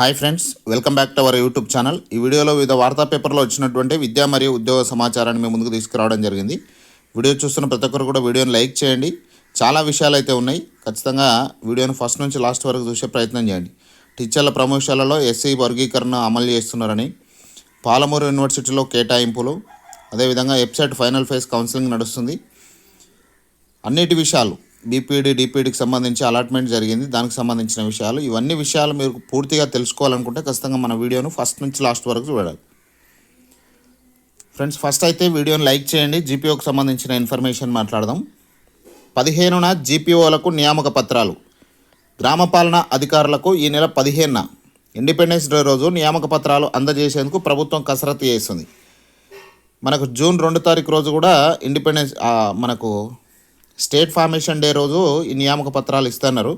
Hi friends welcome back to our YouTube channel ఈ వీడియోలో వివిధ వార్తా పేపర్లో వచ్చినటువంటి విద్యా మరియు ఉద్యోగ సమాచారాన్ని మేము ముందుకు తీసుకురావడం జరిగింది. వీడియో చూస్తున్న ప్రతి ఒక్కరు కూడా వీడియోని లైక్ చేయండి. చాలా విషయాలు అయితే ఉన్నాయి. ఖచ్చితంగా వీడియోని ఫస్ట్ నుంచి లాస్ట్ వరకు చూసే ప్రయత్నం చేయండి. టీచర్ల ప్రమోషన్లలో ఎస్సీ వర్గీకరణ అమలు చేస్తున్నారని పాలమూరు యూనివర్సిటీలో కేటాయింపులు అదేవిధంగా వెబ్సైట్ ఫైనల్ ఫేజ్ కౌన్సిలింగ్ నడుస్తుంది. అన్నిటి విషయాలు బీపీడీ డిపిడికి సంబంధించి అలాట్మెంట్ జరిగింది. దానికి సంబంధించిన విషయాలు. ఇవన్నీ విషయాలు మీరు పూర్తిగా తెలుసుకోవాలనుకుంటే ఖచ్చితంగా మన వీడియోను ఫస్ట్ నుంచి లాస్ట్ వరకు చూడాలి. ఫ్రెండ్స్ ఫస్ట్ అయితే వీడియోని లైక్ చేయండి. జీపీఓకి సంబంధించిన ఇన్ఫర్మేషన్ మాట్లాడదాం. పదిహేనున జీపీఓలకు నియామక పత్రాలు. గ్రామ పాలన అధికారులకు ఈ నెల పదిహేనున ఇండిపెండెన్స్ డే రోజు నియామక పత్రాలు అందజేసేందుకు ప్రభుత్వం కసరత్తు చేస్తుంది. మనకు జూన్ రెండు తారీఖు రోజు కూడా ఇండిపెండెన్స్ మనకు స్టేట్ ఫార్మేషన్ డే రోజు ఈ నియామక పత్రాలు ఇస్తున్నారు.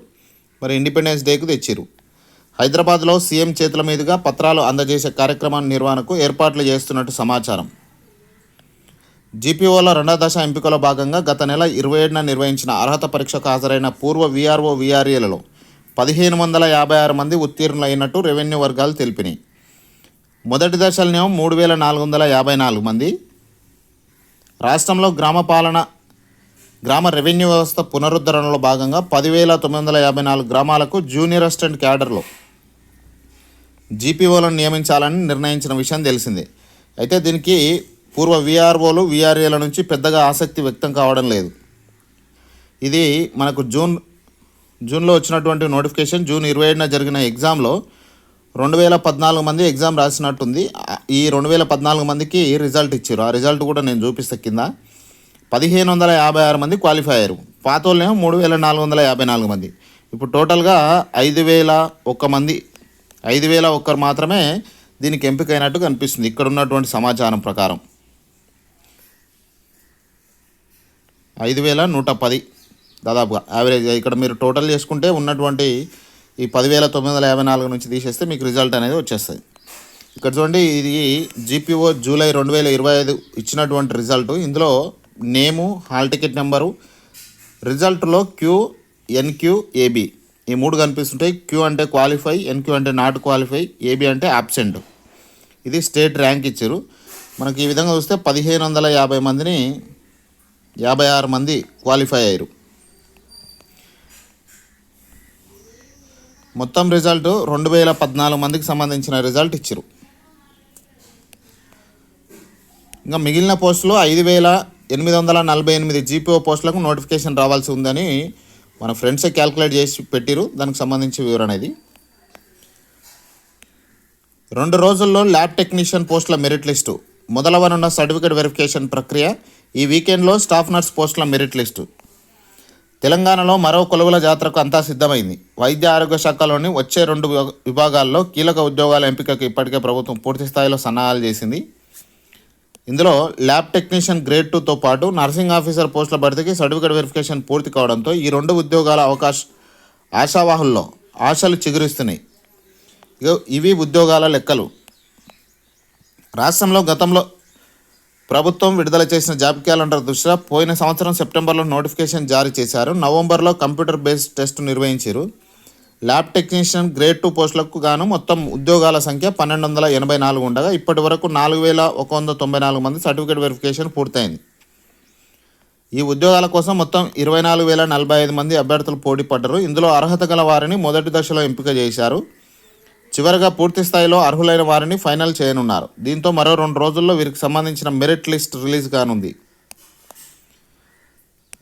మరి ఇండిపెండెన్స్ డేకు తెచ్చిరు హైదరాబాద్లో సీఎం చేతుల మీదుగా పత్రాలు అందజేసే కార్యక్రమాన్ని నిర్వహణకు ఏర్పాట్లు చేస్తున్నట్టు సమాచారం. జీపీఓల రెండో దశ ఎంపికలో భాగంగా గత నెల ఇరవై ఏడున నిర్వహించిన అర్హత పరీక్షకు హాజరైన పూర్వ వీఆర్ఓ వీఆర్ఏలలో పదిహేను వందల యాభై ఆరు మంది ఉత్తీర్ణులైనట్టు రెవెన్యూ వర్గాలు తెలిపినాయి. మొదటి దశలనేమో మూడు వేల నాలుగు వందల యాభై నాలుగు మంది. రాష్ట్రంలో గ్రామ పాలన గ్రామ రెవెన్యూ వ్యవస్థ పునరుద్ధరణలో భాగంగా పదివేల తొమ్మిది వందల యాభై నాలుగు గ్రామాలకు జూనియర్ అసిస్టెంట్ క్యాడర్లో జీపీఓలను నియమించాలని నిర్ణయించిన విషయం తెలిసిందే. అయితే దీనికి పూర్వ వీఆర్ఓలు వీఆర్ఏల నుంచి పెద్దగా ఆసక్తి వ్యక్తం కావడం లేదు. ఇది మనకు జూన్ జూన్లో వచ్చినటువంటి నోటిఫికేషన్ జూన్ ఇరవై ఏడున జరిగిన ఎగ్జామ్లో రెండు వేల పద్నాలుగు మంది ఎగ్జామ్ రాసినట్టుంది. ఈ రెండు వేల పద్నాలుగు మందికి రిజల్ట్ ఇచ్చారు. ఆ రిజల్ట్ కూడా నేను చూపిస్తా కింద. పదిహేను వందల యాభై ఆరు మంది క్వాలిఫై అయ్యారు. పాత వాళ్ళేమో మూడు వేల నాలుగు వందల యాభై నాలుగు మంది. ఇప్పుడు టోటల్గా ఐదు వేల ఒక్క మంది ఐదు వేల ఒక్కరు మాత్రమే దీనికి ఎంపికైనట్టు కనిపిస్తుంది. ఇక్కడ ఉన్నటువంటి సమాచారం ప్రకారం. ఐదు వేల నూట పది దాదాపుగా యావరేజ్ ఇక్కడ మీరు టోటల్ చేసుకుంటే ఉన్నటువంటి ఈ పదివేల తొమ్మిది వందల యాభై నాలుగు నుంచి తీసేస్తే మీకు రిజల్ట్ అనేది వచ్చేస్తుంది. ఇక్కడ చూడండి ఇది జీపీఓ జూలై రెండు వేల ఇరవై ఐదు ఇచ్చినటువంటి రిజల్ట్ ఇందులో నేము హాల్ టికెట్ నెంబరు రిజల్ట్లో క్యూ ఎన్క్యూ ఏబి. ఈ మూడు కనిపిస్తుంటాయి క్యూ అంటే క్వాలిఫై ఎన్క్యూ అంటే నాట్ క్వాలిఫై ఏబి అంటే అబ్సెంట్. ఇది స్టేట్ ర్యాంక్ ఇచ్చారు. మనకి ఈ విధంగా చూస్తే పదిహేను వందల యాభై మందిని యాభై ఆరు మంది క్వాలిఫై అయ్యారు. మొత్తం రిజల్ట్ రెండు వేల పద్నాలుగు మందికి సంబంధించిన రిజల్ట్ ఇచ్చారు. ఇంకా మిగిలిన పోస్టులు ఐదు వేల ఎనిమిది వందల నలభై ఎనిమిది జీపీఓ పోస్టులకు నోటిఫికేషన్ రావాల్సి ఉందని మన ఫ్రెండ్సే క్యాల్కులేట్ చేసి పెట్టిరు. దానికి సంబంధించి వివరణ ఇది. రెండు రోజుల్లో ల్యాబ్ టెక్నీషియన్ పోస్టుల మెరిట్ లిస్టు. మొదలవనున్న సర్టిఫికేట్ వెరిఫికేషన్ ప్రక్రియ ఈ వీకెండ్లో స్టాఫ్ నర్స్ పోస్టుల మెరిట్ లిస్టు. తెలంగాణలో మరో కొలువుల జాతరకు అంతా సిద్ధమైంది. వైద్య ఆరోగ్య శాఖలోని వచ్చే రెండు విభాగాల్లో కీలక ఉద్యోగాల ఎంపికకు ఇప్పటికే ప్రభుత్వం పూర్తి స్థాయిలో సన్నాహాలు చేసింది. ఇందులో ల్యాబ్ టెక్నీషియన్ గ్రేడ్ టూతో పాటు నర్సింగ్ ఆఫీసర్ పోస్టుల భర్తీకి సర్టిఫికేట్ వెరిఫికేషన్ పూర్తి కావడంతో ఈ రెండు ఉద్యోగాల అవకాశ ఆశావాహుల్లో ఆశలు చిగురిస్తున్నాయి. ఇగో ఇవి ఉద్యోగాల లెక్కలు. రాష్ట్రంలో గతంలో ప్రభుత్వం విడుదల చేసిన జాబ్ క్యాలెండర్ దృష్ట్యా పోయిన సంవత్సరం సెప్టెంబర్లో నోటిఫికేషన్ జారీ చేశారు. నవంబర్లో కంప్యూటర్ బేస్డ్ టెస్ట్ నిర్వహించారు. ల్యాబ్ టెక్నీషియన్ గ్రేడ్ టూ పోస్టులకు గాను మొత్తం ఉద్యోగాల సంఖ్య పన్నెండు వందల ఎనభై నాలుగు ఉండగా ఇప్పటి వరకు నాలుగు వేల ఒక వంద తొంభై నాలుగు మంది సర్టిఫికేట్ వెరిఫికేషన్ పూర్తయింది. ఈ ఉద్యోగాల కోసం మొత్తం ఇరవై నాలుగు వేల నలభై ఐదు మంది అభ్యర్థులు పోటీ పడ్డారు. ఇందులో అర్హత గల వారిని మొదటి దశలో ఎంపిక చేశారు. చివరగా పూర్తి స్థాయిలో అర్హులైన వారిని ఫైనల్ చేయనున్నారు. దీంతో మరో రెండు రోజుల్లో వీరికి సంబంధించిన మెరిట్ లిస్ట్ రిలీజ్ కానుంది.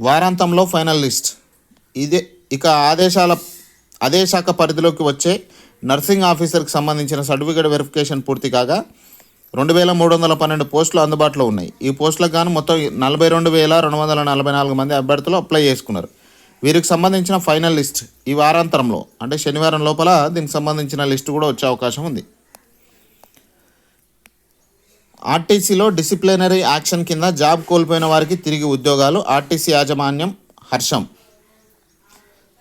వారాంతంలో ఫైనల్ లిస్ట్. ఇదే ఇక ఆదేశాల అదే శాఖ పరిధిలోకి వచ్చే నర్సింగ్ ఆఫీసర్కి సంబంధించిన సర్టిఫికేట్ వెరిఫికేషన్ పూర్తి కాగా రెండు వేల మూడు వందల పన్నెండు పోస్టులు అందుబాటులో ఉన్నాయి. ఈ పోస్టులకు గాను మొత్తం నలభై రెండు వేల రెండు వందల నలభై నాలుగు మంది అభ్యర్థులు అప్లై చేసుకున్నారు. వీరికి సంబంధించిన ఫైనల్ లిస్ట్ ఈ వారాంతరంలో అంటే శనివారం లోపల దీనికి సంబంధించిన లిస్ట్ కూడా వచ్చే అవకాశం ఉంది. ఆర్టీసీలో డిసిప్లినరీ యాక్షన్ కింద జాబ్ కోల్పోయిన వారికి తిరిగి ఉద్యోగాలు ఆర్టీసీ యాజమాన్యం హర్షం.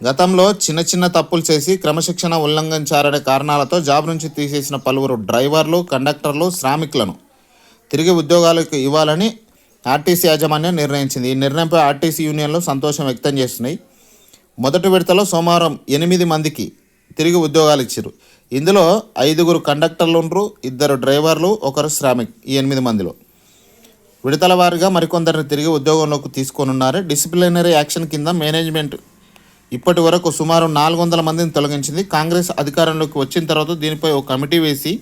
గతంలో చిన్న చిన్న తప్పులు చేసి క్రమశిక్షణ ఉల్లంఘించారనే కారణాలతో జాబ్ నుంచి తీసేసిన పలువురు డ్రైవర్లు కండక్టర్లు శ్రామికులను తిరిగి ఉద్యోగాలకు ఇవ్వాలని ఆర్టీసీ యాజమాన్యం నిర్ణయించింది. ఈ నిర్ణయంపై ఆర్టీసీ యూనియన్లు సంతోషం వ్యక్తం చేస్తున్నాయి. మొదటి విడతలో సోమవారం ఎనిమిది మందికి తిరిగి ఉద్యోగాలు ఇచ్చారు. ఇందులో ఐదుగురు కండక్టర్లు ఉండరు ఇద్దరు డ్రైవర్లు ఒకరు శ్రామిక్ ఈ ఎనిమిది మందిలో. విడతల వారిగా మరికొందరిని తిరిగి ఉద్యోగంలోకి తీసుకోనున్నారు. డిసిప్లినరీ యాక్షన్ కింద మేనేజ్మెంట్ ఇప్పటి వరకు సుమారు నాలుగు వందల మందిని తొలగించింది. కాంగ్రెస్ అధికారంలోకి వచ్చిన తర్వాత దీనిపై ఒక కమిటీ వేసి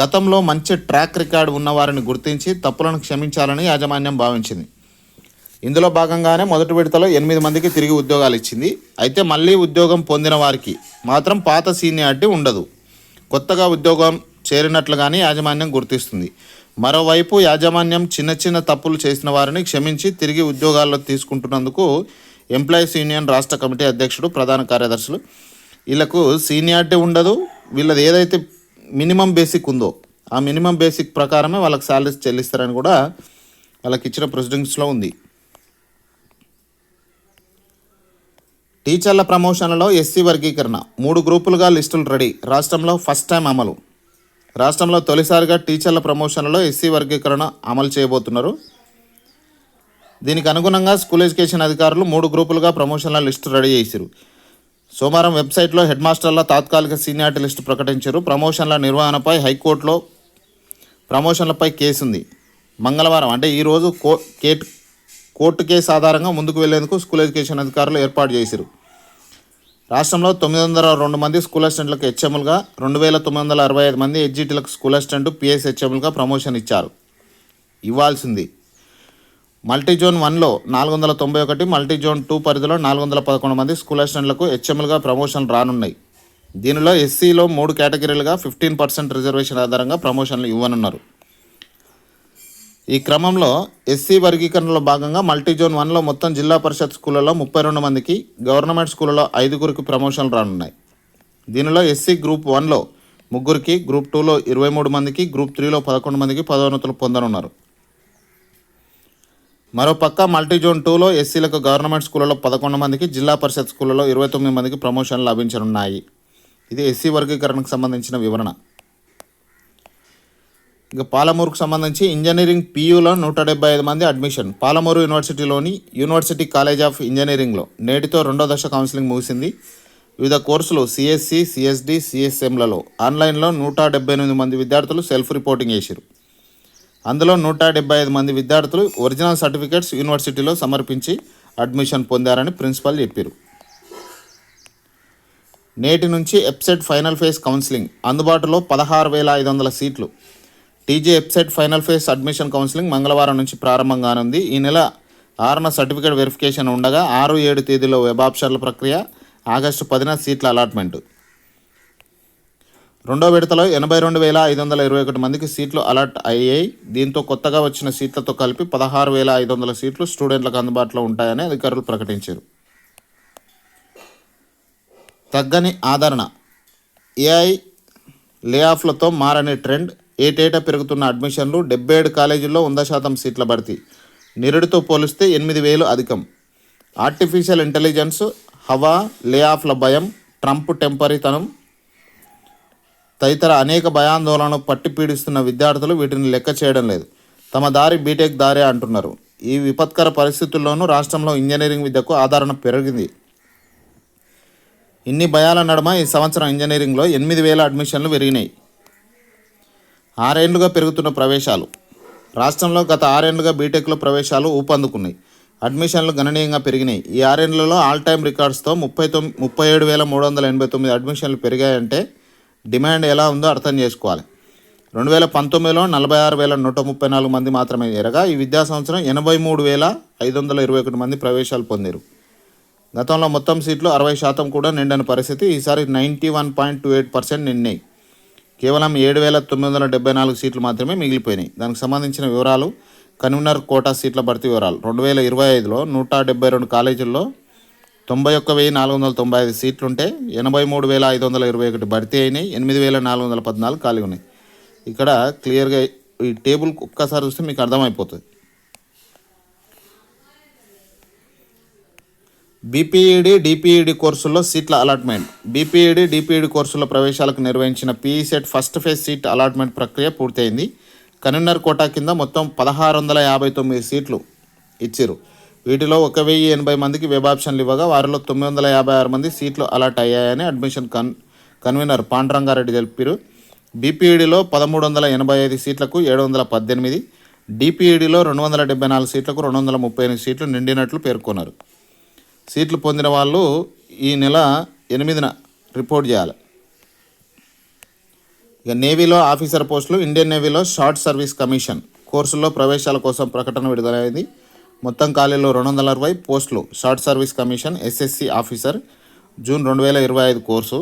గతంలో మంచి ట్రాక్ రికార్డు ఉన్నవారిని గుర్తించి తప్పులను క్షమించాలని యాజమాన్యం భావించింది. ఇందులో భాగంగానే మొదటి విడతలో ఎనిమిది మందికి తిరిగి ఉద్యోగాలు ఇచ్చింది. అయితే మళ్ళీ ఉద్యోగం పొందిన వారికి మాత్రం పాత సీనియారిటీ ఉండదు. కొత్తగా ఉద్యోగం చేరినట్లుగానే యాజమాన్యం గుర్తిస్తుంది. మరోవైపు యాజమాన్యం చిన్న చిన్న తప్పులు చేసిన వారిని క్షమించి తిరిగి ఉద్యోగాల్లో తీసుకుంటున్నందుకు ఎంప్లాయీస్ యూనియన్ రాష్ట్ర కమిటీ అధ్యక్షుడు ప్రధాన కార్యదర్శులు. వీళ్ళకు సీనియారిటీ ఉండదు. వీళ్ళది ఏదైతే మినిమం బేసిక్ ఉందో ఆ మినిమం బేసిక్ ప్రకారమే వాళ్ళకి శాలరీస్ చెల్లిస్తారని కూడా వాళ్ళకి ఇచ్చిన ప్రొసీడింగ్స్లో ఉంది. టీచర్ల ప్రమోషన్లలో ఎస్సీ వర్గీకరణ. మూడు గ్రూపులుగా లిస్టులు రెడీ. రాష్ట్రంలో ఫస్ట్ టైం అమలు. రాష్ట్రంలో తొలిసారిగా టీచర్ల ప్రమోషన్లలో ఎస్సీ వర్గీకరణ అమలు చేయబోతున్నారు. దీనికి అనుగుణంగా స్కూల్ ఎడ్యుకేషన్ అధికారులు మూడు గ్రూపులుగా ప్రమోషన్ల లిస్టు రెడీ చేశారు సోమవారం వెబ్సైట్లో హెడ్ మాస్టర్ల తాత్కాలిక సీనియారిటీ లిస్టు ప్రకటించారు ప్రమోషన్ల నిర్వహణపై హైకోర్టులో ప్రమోషన్లపై కేసు ఉంది మంగళవారం అంటే ఈరోజు కో కేట్ కోర్టు కేసు ఆధారంగా ముందుకు వెళ్ళేందుకు స్కూల్ ఎడ్యుకేషన్ అధికారులు ఏర్పాటు చేశారు రాష్ట్రంలో తొమ్మిది వందల రెండు మంది స్కూల్ అసిస్టెంట్లకు హెచ్ఎంలుగా రెండు వేల తొమ్మిది వందల అరవై ఐదు మంది హెచ్జిటీలకు స్కూల్ అసిస్టెంట్ పిఎస్ హెచ్ఎంలుగా ప్రమోషన్ ఇచ్చారు. ఇవ్వాల్సింది మల్టీ జోన్ వన్లో నాలుగు వందల తొంభై ఒకటి మల్టీ జోన్ టూ పరిధిలో నాలుగు వందల పదకొండు మంది స్కూల్ అసిస్టెంట్లకు హెచ్ఎంలుగా ప్రమోషన్ రానున్నాయి. దీనిలో ఎస్సీలో మూడు కేటగిరీలుగా ఫిఫ్టీన్ పర్సెంట్ రిజర్వేషన్ ఆధారంగా ప్రమోషన్లు ఇవ్వనున్నారు. ఈ క్రమంలో ఎస్సీ వర్గీకరణలో భాగంగా మల్టీ జోన్ వన్లో మొత్తం జిల్లా పరిషత్ స్కూళ్ళలో ముప్పై రెండు మందికి గవర్నమెంట్ స్కూళ్ళలో ఐదుగురికి ప్రమోషన్లు రానున్నాయి. దీనిలో ఎస్సీ గ్రూప్ వన్లో ముగ్గురికి గ్రూప్ టూలో ఇరవై మూడు మందికి గ్రూప్ త్రీలో పదకొండు మందికి పదోన్నతులు పొందనున్నారు. మరోపక్క మల్టీ జోన్ టూలో ఎస్సీలకు గవర్నమెంట్ స్కూళ్ళలో పదకొండు మందికి జిల్లా పరిషత్ స్కూళ్ళలో ఇరవై తొమ్మిది మందికి ప్రమోషన్లు లభించనున్నాయి. ఇది ఎస్సీ వర్గీకరణకు సంబంధించిన వివరణ. ఇక పాలమూరుకు సంబంధించి ఇంజనీరింగ్ పీయూలో నూట డెబ్బై ఐదు మంది అడ్మిషన్. పాలమూరు యూనివర్సిటీలోని యూనివర్సిటీ కాలేజ్ ఆఫ్ ఇంజనీరింగ్లో నేటితో రెండో దశ కౌన్సిలింగ్ ముగిసింది. వివిధ కోర్సులు సిఎస్సి సిఎస్డి సిఎస్ఎంలలో ఆన్లైన్లో నూట డెబ్బై ఎనిమిది మంది విద్యార్థులు సెల్ఫ్ రిపోర్టింగ్ చేశారు అందులో నూట డెబ్బై ఐదు మంది విద్యార్థులు ఒరిజినల్ సర్టిఫికేట్స్ యూనివర్సిటీలో సమర్పించి అడ్మిషన్ పొందారని ప్రిన్సిపల్ చెప్పారు. నేటి నుంచి ఎప్సెట్ ఫైనల్ ఫేజ్ కౌన్సిలింగ్ అందుబాటులో పదహారు వేల ఐదు వందల సీట్లు. TG EAPCET final phase admission counselling మంగళవారం నుంచి ప్రారంభం కానుంది ఈ నెల ఆరున సర్టిఫికేట్ వెరిఫికేషన్ ఉండగా ఆరు ఏడు తేదీలో వెబ్ ఆప్షన్ల ప్రక్రియ ఆగస్టు పదిన సీట్ల అలాట్మెంట్. రెండో విడతలో ఎనభై రెండు వేల ఐదు వందల ఇరవై ఒకటి మందికి సీట్లు అలాట్ అయ్యాయి. దీంతో కొత్తగా వచ్చిన సీట్లతో కలిపి పదహారు వేల ఐదు వందల సీట్లు స్టూడెంట్లకు అందుబాటులో ఉంటాయని అధికారులు ప్రకటించారు. తగ్గని ఆదరణ. ఏఐ లేఆఫ్లతో మారని ట్రెండ్. ఏటేటా పెరుగుతున్న అడ్మిషన్లు డెబ్బై ఏడు కాలేజీల్లో వంద శాతం సీట్ల భర్తీ. నిరుడితో పోలిస్తే ఎనిమిది వేలు అధికం. ఆర్టిఫిషియల్ ఇంటెలిజెన్స్ హవా లేఆఫ్ల భయం ట్రంప్ టెంపరీతనం తదితర అనేక భయాందోళనలు పట్టి పీడిస్తున్న విద్యార్థులు వీటిని లెక్క చేయడం లేదు. తమ దారి బీటెక్ దారే అంటున్నారు. ఈ విపత్కర పరిస్థితుల్లోనూ రాష్ట్రంలో ఇంజనీరింగ్ విద్యకు ఆదరణ పెరిగింది. ఇన్ని భయాల నడుమ ఈ సంవత్సరం ఇంజనీరింగ్లో ఎనిమిది వేల అడ్మిషన్లు పెరిగినాయి. ఆరేండ్లుగా పెరుగుతున్న ప్రవేశాలు. రాష్ట్రంలో గత ఆరేండ్లుగా బీటెక్లో ప్రవేశాలు ఊపందుకున్నాయి. అడ్మిషన్లు గణనీయంగా పెరిగినాయి. ఈ ఆరేండ్లలో ఆల్ టైమ్ రికార్డ్స్తో ముప్పై తొమ్మిది ముప్పై ఏడు వేల మూడు వందల ఎనభై తొమ్మిది అడ్మిషన్లు పెరిగాయంటే డిమాండ్ ఎలా ఉందో అర్థం చేసుకోవాలి. రెండు వేల పంతొమ్మిదిలో నలభై ఆరు వేల నూట ముప్పై నాలుగు మంది మాత్రమే చేరగా ఈ విద్యా సంవత్సరం ఎనభై మూడు వేల ఐదు వందల ఇరవై ఒకటి మంది ప్రవేశాలు పొందారు. గతంలో మొత్తం సీట్లు అరవై శాతం కూడా నిండని పరిస్థితి ఈసారి ninety one point two eight percent నిన్నాయి కేవలం ఏడు వేల తొమ్మిది వందల డెబ్బై నాలుగు సీట్లు మాత్రమే మిగిలిపోయినాయి. దానికి సంబంధించిన వివరాలు కన్వీనర్ కోటా సీట్ల భర్తీ వివరాలు. రెండు వేల ఇరవై ఐదులో నూట డెబ్బై రెండు కాలేజీల్లో తొంభై ఒక్క వెయ్యి నాలుగు వందల తొంభై ఐదు సీట్లుంటే ఎనభై మూడు వేల ఐదు వందల ఇరవై ఒకటి భర్తీ అయినాయి ఎనిమిది వేల నాలుగు వందల పద్నాలుగు ఖాళీ ఉన్నాయి ఇక్కడ క్లియర్గా ఈ టేబుల్ ఒక్కసారి చూస్తే మీకు అర్థమైపోతుంది. బీపీఈడి డిపిఈడి కోర్సుల్లో సీట్ల అలాట్మెంట్. బీపీఈడి డిపిఈడి కోర్సుల ప్రవేశాలకు నిర్వహించిన PECET first phase seat allotment ప్రక్రియ పూర్తయింది. కన్వీనర్ కోటా కింద మొత్తం పదహారు వందల యాభై తొమ్మిది సీట్లు ఇచ్చారు. వీటిలో ఒక వెయ్యి ఎనభై మందికి వెబ్ ఆప్షన్లు ఇవ్వగా వారిలో తొమ్మిది వందల యాభై ఆరు మంది సీట్లు అలాట్ అయ్యాయని అడ్మిషన్ కన్ కన్వీనర్ పాండురంగారెడ్డి తెలిపారు. బీపీఈడిలో పదమూడు వందల ఎనభై ఐదు సీట్లకు ఏడు వందల పద్దెనిమిది డిపిఈడిలో రెండు వందల డెబ్బై నాలుగు సీట్లకు రెండు వందల ముప్పై ఎనిమిది సీట్లు నిండినట్లు పేర్కొన్నారు. సీట్లు పొందిన వాళ్ళు ఈ నెల ఎనిమిదిన రిపోర్ట్ చేయాలి. ఇక నేవీలో ఆఫీసర్ పోస్టులు ఇండియన్ నేవీలో షార్ట్ సర్వీస్ కమిషన్ కోర్సుల్లో ప్రవేశాల కోసం ప్రకటన విడుదలైంది. మొత్తం ఖాళీలో రెండు వందల అరవై పోస్టులు. Short service commission SSC officer June రెండు వేల ఇరవై ఐదు కోర్సు.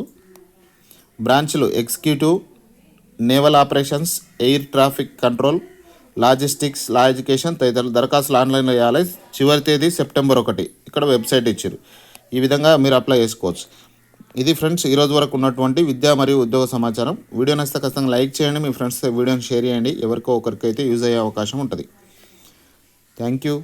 బ్రాంచ్లు executive naval operations air traffic control logistics law education తదితరులు దరఖాస్తులు ఆన్లైన్లో వేయాలి చివరి తేదీ సెప్టెంబర్ ఒకటి. ఇక్కడ వెబ్సైట్ ఇచ్చారు. ఈ విధంగా మీరు అప్లై చేసుకోవచ్చు. ఇది ఫ్రెండ్స్ ఈరోజు వరకు ఉన్నటువంటి విద్యా మరియు ఉద్యోగ సమాచారం. వీడియో నచ్చితే ఖచ్చితంగా లైక్ చేయండి. మీ ఫ్రెండ్స్తో వీడియోని షేర్ చేయండి. ఎవరికో ఒకరికైతే యూజ్ అయ్యే అవకాశం ఉంటుంది. Thank you.